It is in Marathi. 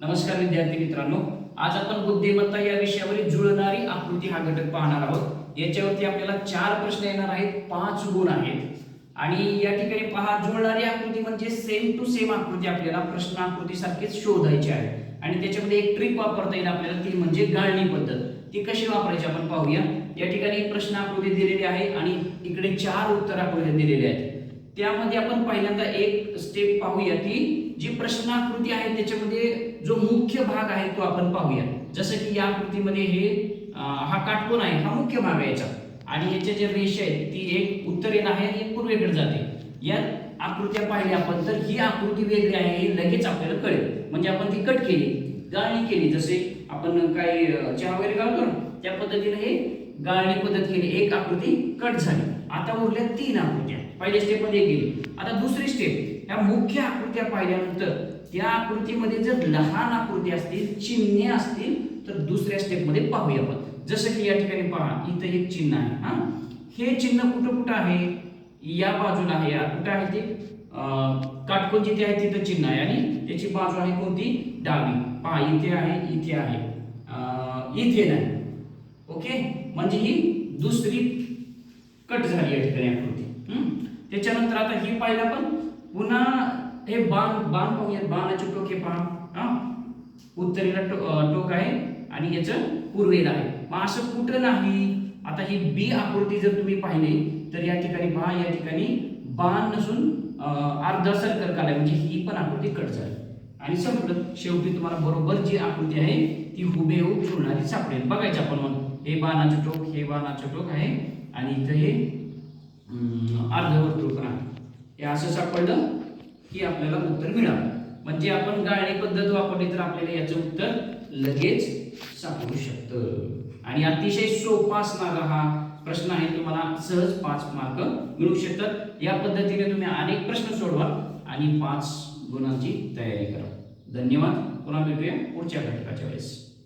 नमस्कार विद्यार्थी मित्रांनो आज आपण बुद्धिमत्ता या विषयावरील जुळणारी आकृती हा घटक पाहणार आहोत. याच्यावरती आपल्याला चार प्रश्न येणार आहेत पाच गुण आहेत. आणि या ठिकाणी पहा जुळणारी आकृती म्हणजे सेम टू सेम आकृती आपल्याला प्रश्न आकृती सारखीच शोधायची आहे. आणि त्याच्यामध्ये एक ट्रिक वापरता येईल आपल्याला ती म्हणजे गाळणी पद्धत. ती कशी वापरायची आपण पाहूया. या ठिकाणी प्रश्न आकृती दिलेली आहे आणि इकडे चार उत्तर आकृती दिलेल्या आहेत. त्यामध्ये आपण पहिल्यांदा एक स्टेप पाहूया की जी प्रश्न आकृती आहे त्याच्यामध्ये जो मुख्य भाग आहे तो आपण पाहूया. जसं की या आकृतीमध्ये हे हा काटकोन आहे हा मुख्य भाग आहे याचा. आणि याच्या ज्या रेषा आहेत ती एक उत्तरेन आहे आणि एक पूर्वेकडे जाते. या आकृत्या पाहिल्या आपण तर ही आकृती वेगळी आहे हे लगेच आपल्याला कळेल. म्हणजे आपण ती कट केली गाळणी केली जसे आपण काही चहा वगैरे घालतो ना त्या पद्धतीने हे गाळणी पद्धत केली एक आकृती कट झाली. आता उरल्या तीन आकृत्या. पहिल्या स्टेपमध्ये गेली. आता दुसरी स्टेप या मुख्य आकृत्या पाहिल्यानंतर त्या आकृतीमध्ये जर लहान आकृती असतील चिन्हे असतील तर दुसऱ्या स्टेपमध्ये पाहूया आपण. जसं की या ठिकाणी पहा इथं एक चिन्ह आहे हा? हे चिन्ह कुठं कुठं आहे? या बाजूला आहे. या कुठं आहे ते? काटकोन जिथे आहे तिथं चिन्ह आहे. आणि त्याची बाजू आहे कोणती? डावी. पहा इथे आहे इथे आहे. इथे नाही. ओके? म्हणजे ही दुसरी कट झाली या ठिकाणी आकृती. त्याच्यानंतर आता ही पाहिलं आपण. पुन्हा हे बाण बाण पाहूयात. बाणाचे टोके पहा. हा? उत्तरेला टोक आहे आणि याचं पूर्वेला आहे. मग असं कुठं नाही? आता ही बी आकृती जर तुम्ही पाहिली तर या ठिकाणी पहा या ठिकाणी बाण नसून अं, अर्धा सर्कल काढाय म्हणजे ही पण आकृती कट झाली. आणि संपलं. शेवटी तुम्हाला बरोबर जी आकृती आहे ती हुबेहूब जुळणारी सापडेल. बघायचं आपण मग. हे बाणाचं टोक हे बाणाचं टोक आहे. आणि इथं हे अर्धवर्तुळ पण आहे. हे असं सापडलं की आपल्याला उत्तर मिळालं. म्हणजे आपण गाळणी पद्धत वापरली तर आपल्याला याचं उत्तर लगेच सापडू शकतं. आणि अतिशय सोपा असणारा हा प्रश्न आहे. तुम्हाला सहज पाच मार्क मिळू शकतात. या पद्धतीने तुम्ही अनेक प्रश्न सोडवा आणि पाच गुणांची तयारी करा. धन्यवाद. पुन्हा भेटूया पुढच्या घटकाच्या वेळेस.